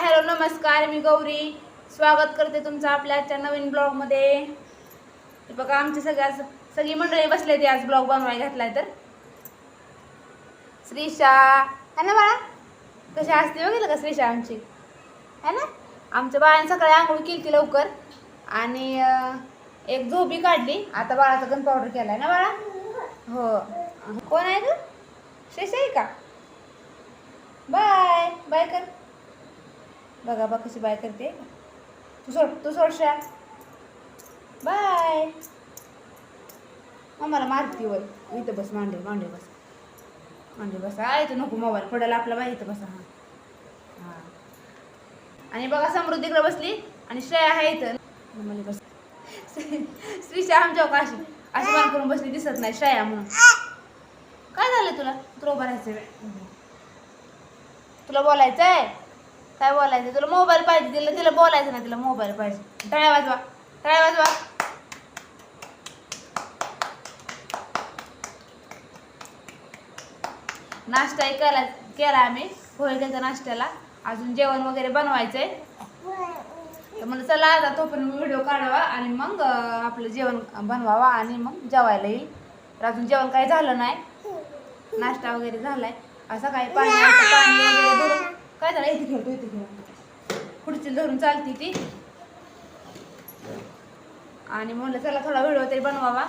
Hello नमस्कार मी गौरी. स्वागत करते तुमचं आपल्या आजच्या नवीन ब्लॉगमध्ये. बघा आमची सगळ्या सगळी मंडळी बसले ते आज ब्लॉग बनवायला घातलाय तर. श्रीषा. है ना बाळा? कशी असते बघितलं का श्रीषा आमची? है ना? आमच्या बाळाने सकाळी आंघोळ केली ती लवकर. आणि एक झोपी काढली. आता बाळाचा गन पावडर केलाय ना बाळा? हो. कोण आहे ग? श्रीषा आहे का? बाय. बाय कर. बघा बघ कशी बाय करते. तू सोड तू सोड श्या. बाय. मला मारती वय इथं बस मांडे मांडे बस. मांडे बस. हा इथं नको मोबाईल पडायला आपला बाई इथं बसा हां. हां. आणि बघा समृद्धीकडे बसली आणि श्रेया आहे इथं. म्हणजे बस. श्रीशा आमच्या अशी अशी मान करून बसली दिसत नाही श्रेया म्हणून. काय झालं तुला? तुला भरायचं तुला बोलायचं आहे काय बोलायचं? तुला मोबाईल पाहिजे तिला तिला बोलायचं नाही तिला मोबाईल पाहिजे. टाळ्या वाजवा टाळ्या वाजवा. नाश्ता केला केला आम्ही पोहे नाश्त्याला. अजून जेवण वगैरे बनवायचंय. तर म्हणलं चला आता तो पण व्हिडिओ काढावा आणि मग आपलं जेवण बनवावा आणि मग जेवायला येईल. तर अजून जेवण काही झालं नाही. नाश्ता वगैरे झालाय. असं काही पाणी पाणी वगैरे भरून काय झालं? इथे खेळतो इथे खेळ खुर्ची धरून चालती ती. आणि म्हणलं चला थोडा व्हिडिओ तरी बनवावा.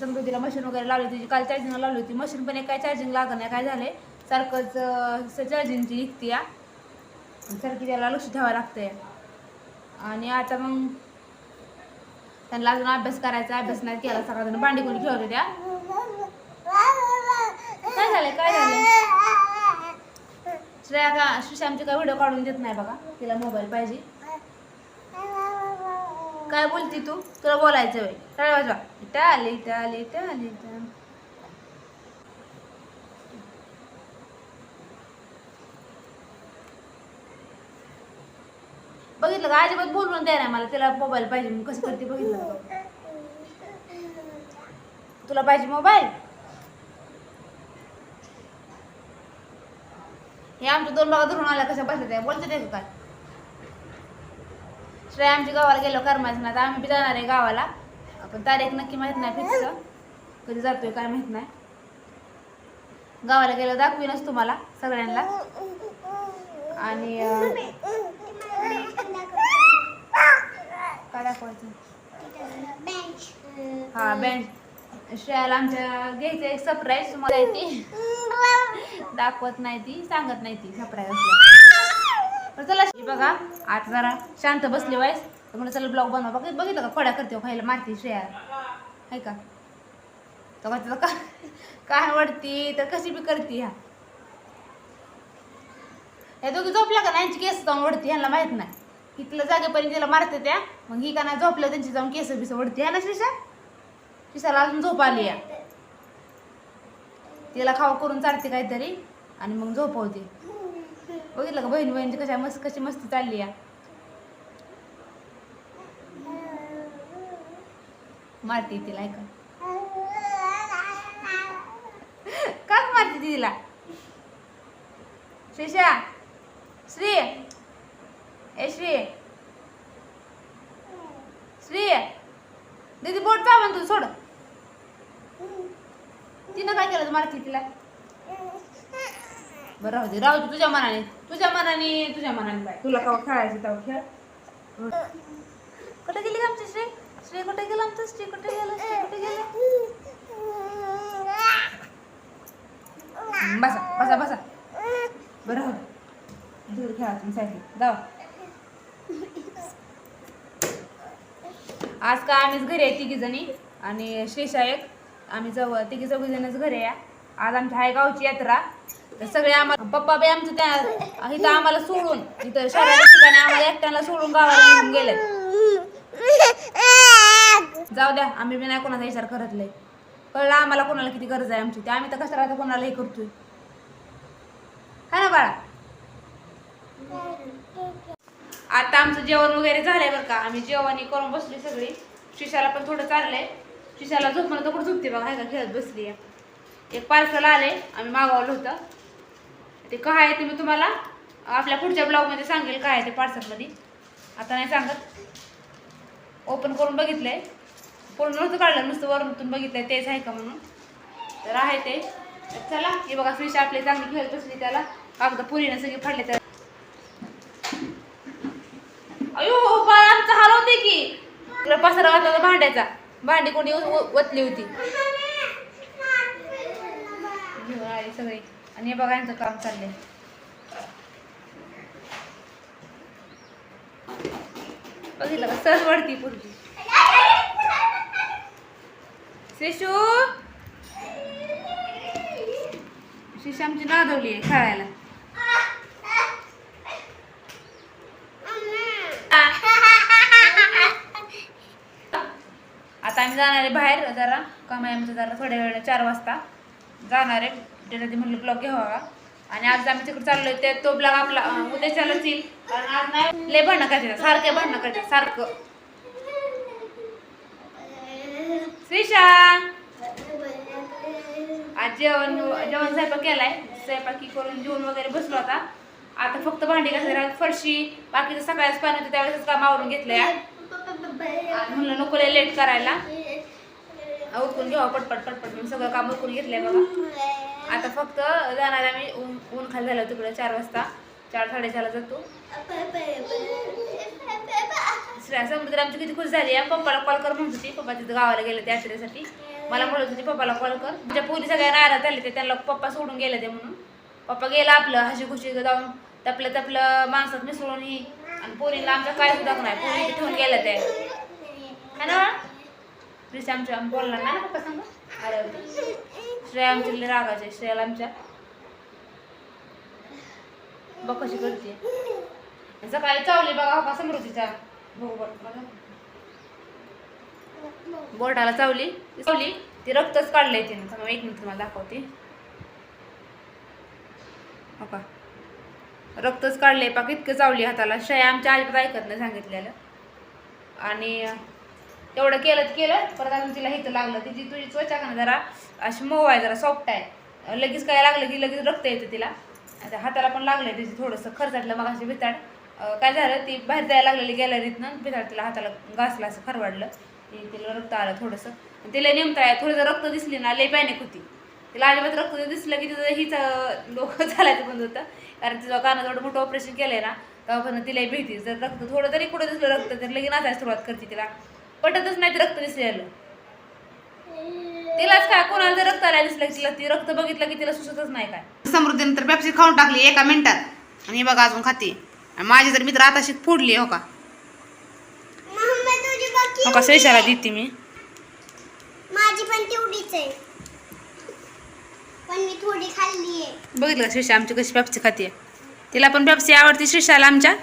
समृद्धीला मशीन वगैरे लावली होती. काल चार्जिंग लावली होती. मशीन पण एक काय चार्जिंग लागत नाही काय झाले सारखंच चार्जिंगची निघते या सारखी त्याला लक्ष ठेवावं लागतंय. आणि आता मग त्यांना अजून अभ्यास करायचा अभ्यास नाही केला सकाळ भांडी कोणी खेळत होत्या. काय झालं काय झालं श्रेया का सुशांतची काय व्हिडिओ काढून देत नाही बघा. तिला मोबाईल पाहिजे. काय बोलती तू? तुला बोलायचं वय काय वाजवा इथं आले इथं आले इथं आले इथं बघितलं का? अजिबात बोलून द्या ना मला. तिला मोबाईल पाहिजे. मग कसं करते बघितलं तुला पाहिजे मोबाईल हे आमच्या दोन बागा धरून आल्या कशा बसल्या त्या? बोलते ते का काय श्रेया आमच्या गावाला गेलो करमायचं नाही तर आम्ही बी जाणार आहे गावाला. पण तारीख नक्की माहीत नाही फिक्स. कधी जातोय काय माहीत नाही. गावाला गेलो दाखवीनच तुम्हाला सगळ्यांना. आणि काय दाखवायचं? हा बँड श्रेयाला आमच्या घ्यायचं एक सरप्राईज तुम्हाला ती. दाखवत नाही ती सांगत नाही ती सरप्राईज तर चला बघा आता जरा शांत बसली वाईस. तर म्हणलं चला ब्लॉग बनवा. बघ बघितलं का? फड्या करते हो, खायला मारती श्रेया. आहे का? तर का का काय आवडती? तर कशी बी करते ह्या या दोघी झोपल्या का नाही? केस जाऊन ओढते ह्यांना माहीत नाही. इथलं जागेपर्यंत तिला मारते त्या. मग ही का नाही झोपल्या त्यांची जाऊन केस बिस ओढते. ह्या ना श्रीषा पिसाला अजून झोप आली या तिला खाऊ करून चालते काहीतरी आणि मग झोपवते. बघितलं का बहीण बहिणीची कशा मस्त कशी मस्ती चालली या मारते तिला ऐका का मारते तिला. श्रीशा श्री. ए श्री. श्री. दीदी बोट चावून तू सोड. तिनं काय केलं मारती तिला बरं राहू दे राहू दे तुझ्या मनाने तुझ्या मनाने तुझ्या मनाने बाय. तुला का खेळायचं तेव्हा खेळ? कुठे गेली का आमची श्री? श्री कुठे गेलं आमचं? श्री कुठे गेलं? श्री कुठे गेलं? बसा बसा बसा. बरं राहू दे. दूर खेळा तुम्ही जावा. आज का आम्हीच घरी आहे तिघी जणी आणि श्रीषा एक. आम्ही जवळ तिघी चौघीजणच घरी या आज आमच्या हाय गावची यात्रा. तर सगळे आम्हाला पप्पा बी आमचं त्या इथं आम्हाला सोडून इथं शहराच्या ठिकाणी आम्हाला एकट्याला सोडून गावाला घेऊन गेले जाऊ द्या आम्ही बी नाही कोणाचा विचार करत नाही कळलं आम्हाला कोणाला किती गरज आहे आमची. ते आम्ही तर कसं राहतो कोणाला हे करतोय. हा ना बाळा? आता आमचं जेवण वगैरे झालंय बरं का. आम्ही जेवण करून बसली सगळी. शिशाला पण थोडं चाललंय. शिशाला झोपणं तर कुठं झोपते बघा हाय का खेळत बसली आहे. एक पार्सल आले आम्ही मागवलं होतं. ते काय आहे ते मी तुम्हाला आपल्या पुढच्या ब्लॉगमध्ये सांगेल काय आहे ते पार्सलमध्ये. आता नाही सांगत. ओपन करून बघितलंय. पूर्ण नव्हतं काढलं नुसतं वरूनतून बघितलंय तेच आहे का म्हणून. तर आहे ते. चला हे बघा फिश आपली चांगली खेळत बसली त्याला. कागद पुरीनं सगळी फाडले तर अयो बाळ आमचं हलवते की. पसरा वाटला भांड्याचा. भांडी कोणी ओतली होती. घेऊन आली सगळी. आणि हे बघा यांचं काम चाललंय. बघितलं का? सर वाढती पूर्वी शिशू! शिशू आमची नादवली आहे खेळायला. आता आम्ही जाणार आहे बाहेर जरा. काम आहे आमचं जरा थोड्या वेळ चार वाजता. जाणार आहे. त्याच्यात म्हणलं ब्लॉग घ्यावा. आणि आज आम्ही तिकडे चाललोय. ते तो ब्लॉग आपला उद्या चालत येईल कारण आज नाही लय भांडणं करायचं सारखे भांडणं करायचं सारखं. श्रीशा! आज जेवण जेवण स्वयंपाक केलाय. स्वयंपाकी करून जेवण वगैरे बसलो आता. आता फक्त भांडी घासायला फरशी. बाकीचं सकाळीच पाणी होतं त्यावेळेस काम आवरून घेतलंय. आणि म्हणलं नको लय लेट करायला. उरकून घ्यावं पटपट पटपट. मी सगळं काम उरकून घेतलंय बघा. आता फक्त जाणार आम्ही ऊन ऊन खाली झालं तिकडे चार वाजता. चार साडेचारला जातो. श्रेया समुद्र आमची किती खुश झाली. आहे पप्पाला कॉल कर म्हणत होती. पप्पा तिथं गावाला गेले त्या यात्रेसाठी मला म्हणत होती पप्पाला कॉल कर. तुमच्या पोरी सगळ्या नाराज झाले ते त्यांना पप्पा सोडून गेले ते म्हणून. पप्पा गेला आपलं हशी खुशी जाऊन तपलं तपलं माणसात मिसळून ही आणि पोरीला आमच्या काय सुद्धा नाही. पोरी इथे ठेवून गेल्या ते. है ना? श्री आमच्या बोलला ना पप्पा सांग? अरे हो. श्रेया आमच्या लय रागाचे श्रेयाला आमच्या बघ कशी करते. सकाळी चावली बघा का समृद्धीचा. बोर्डाला बोटाला चावली. चावली. ती रक्तच काढलंय तिने. एक मिनिट तुम्हाला दाखवते. हो का रक्तच काढले पाक इतकं चावली हाताला. शया आमच्या अजिबात ऐकत नाही सांगितलेलं. आणि तेवढं केलं तर केलं परत अजून तिला हिथं लागलं तिची तुझी त्वचा का ना जरा अशी मऊ आहे जरा सॉफ्ट आहे. लगेच काय लागलं की लगेच रक्त येतं तिला. आता हाताला पण लागलं तिची थोडंसं खरचाटलं मग अशी भिताड काय झालं ती बाहेर जायला लागलेली गॅलरीतनं भिताड तिला हाताला घासलं असं खरवाडलं. ती तिला रक्त आलं थोडंसं. तिला नेमता आहे थोडंसं रक्त दिसली ना लई पॅनिक होती. तिला अजिबात रक्त दिसलं की तिचं हिच डोकं चालायचं बंद होतं. कारण तिचं कानात एवढं मोठं ऑपरेशन केलंय ना तेव्हापासून तिलाही भीती. जर रक्त थोडं जरी कुठं दिसलं रक्त तर लगेच नाचायला सुरुवात करते तिला. पटतच नाही ते रक्त दिसलेलं. तिलाच काय कोणाला जर रक्त आल्या दिसलं तिला ती रक्त बघितलं की तिला सुचतच नाही काय. समृद्धीने तर पेप्सी खाऊन टाकली एका मिनिटात. आणि हे बघा अजून खाते. आणि माझी तर मित्र आता फोडली हो का? हो का श्रेषाला देते मी. माझी पण तेवढीच आहे. पण मी थोडी खाल्ली आहे. बघितलं का श्रेषा आमची कशी पेप्सी खाते तिला पण पेप्सी आवडते श्रेषाला आमच्या.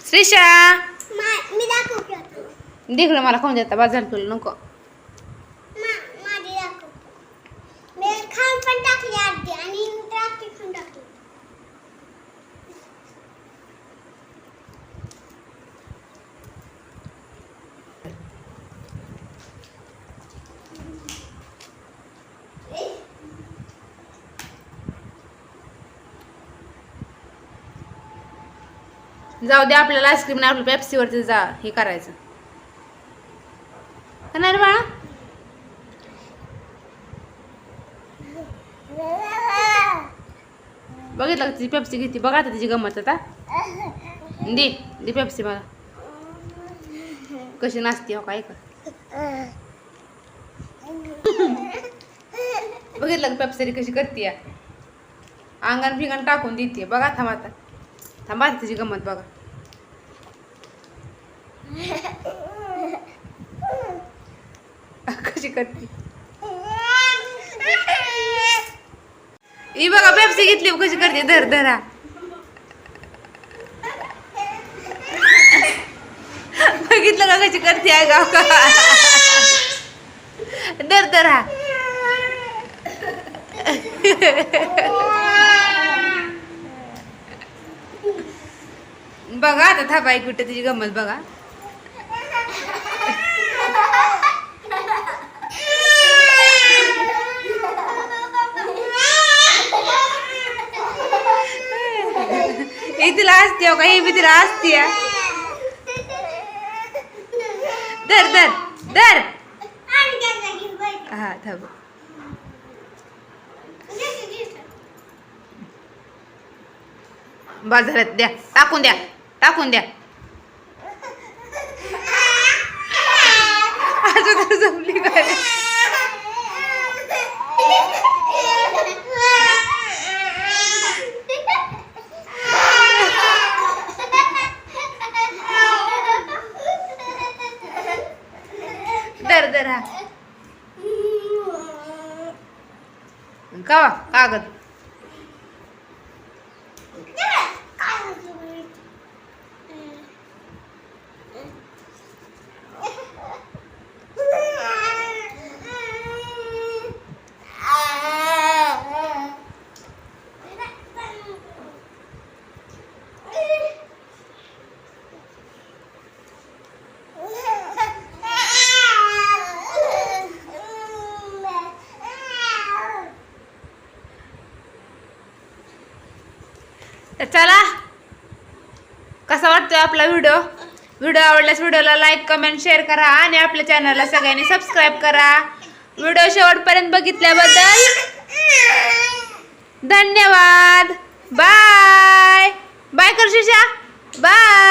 श्रेषा मा- मी दाखवते. दिकडं मला खाऊन देता बाजार तुला नको मा- माझी दाखवते मी खाऊन पण टाकली अर्धी आणि द्राक्षे पण टाकली जाऊ दे आपल्याला आईस्क्रीम नाही आपलं पेप्सीवरती जा हे करायचं. का नाही रे बाळा? बघितलं का तिची पेप्सी घेते बघा आता तिची गंमत आता. दे दे पेप्सी मला. कशी नाचते हो काय का बघितलं का पेप्सी कशी करते अंगण फिंगण टाकून देते बघा थांबा आता. थांबा आता तिची गंमत बघा. कशी करते? ही बघा पेप्सी घेतली कशी करते? धर धरा. बघितलं का कशी करते आहे गाव का धर धरा. बघा आता थांबा कुठे तिची गंमत बघा. हसते हो का? हे बी तिला हसते धर धर धर. हा थांब. बाजारात द्या टाकून द्या टाकून द्या. अजून जमली काय तर चला. कसा वाटतोय आपला व्हिडिओ? व्हिडिओ आवडल्यास व्हिडिओला लाईक कमेंट शेअर करा आणि आपल्या चॅनलला सगळ्यांनी सबस्क्राईब करा. व्हिडिओ शेवटपर्यंत बघितल्याबद्दल धन्यवाद. बाय बाय कर बाय